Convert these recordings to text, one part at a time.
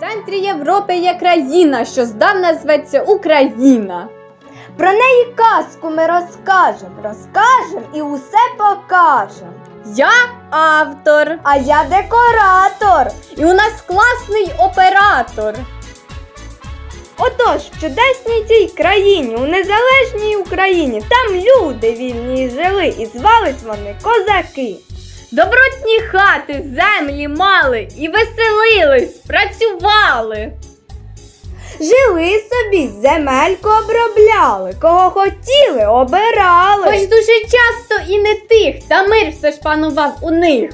В центрі Європи є країна, що здавна зветься Україна. Про неї казку ми розкажемо, розкажемо і усе покажемо. Я автор, А я декоратор. і у нас класний оператор. Отож, в чудесній цій країні, у незалежній Україні, там люди вільні жили і звались вони козаки. Добротні хати, землі мали і веселились, працювали. Жили собі, земельку обробляли, кого хотіли, обирали. Хоч дуже часто і не тих, та мир все ж панував у них.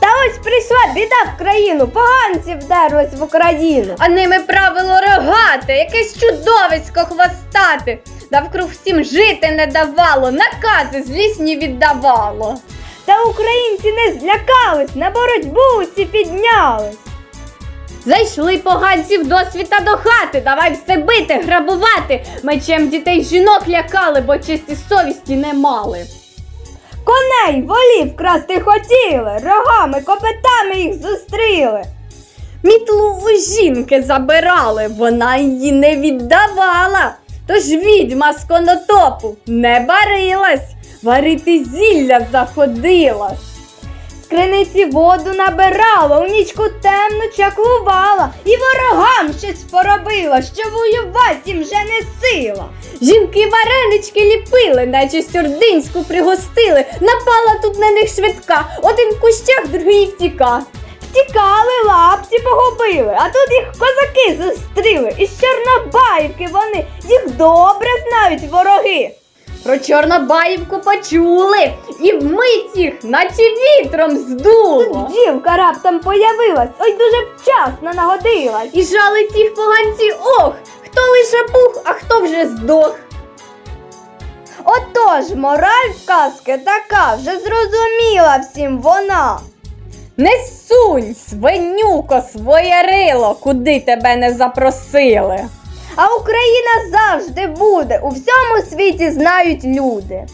Та ось прийшла біда в країну, поганці вдерлись в Україну. А ними правило рогате, якесь чудовисько хвостате. Навкруг всім жити не давало, накази злісні віддавало. Та українці не злякались, на боротьбу усі піднялись. Зайшли поганці в досвіта до хати, давай все бити, грабувати. Мечем дітей жінок лякали, бо честі совісті не мали. Коней, волів красти хотіли, рогами, копитами їх зустріли. Мітлу у жінки забирали, вона її не віддавала. Тож відьма з конотопу не барилась, варити зілля заходилась. З криниці воду набирала, у нічку темну чаклувала, і ворогам щось поробила, що воювати їм вже не сила. Жінки варенички ліпили, наче сюрдинську пригостили. Напала тут на них швидка, один в кущах, другий втіка. Втікали, лапці погубили, а тут їх козаки зустріли. Із Чорнобаївки вони їх добре знають вороги. Про Чорнобаївку почули, і вмить їх, наче вітром здуло. Тут дівка раптом появилась, ой дуже вчасно нагодилась. І жали тих поганці ох, хто лише бух, а хто вже здох. Отож, мораль сказки така, вже зрозуміла всім вона. Не сунь, свинюко, своє рило, куди тебе не запросили. А Україна завжди буде, у всьому світі знають люди.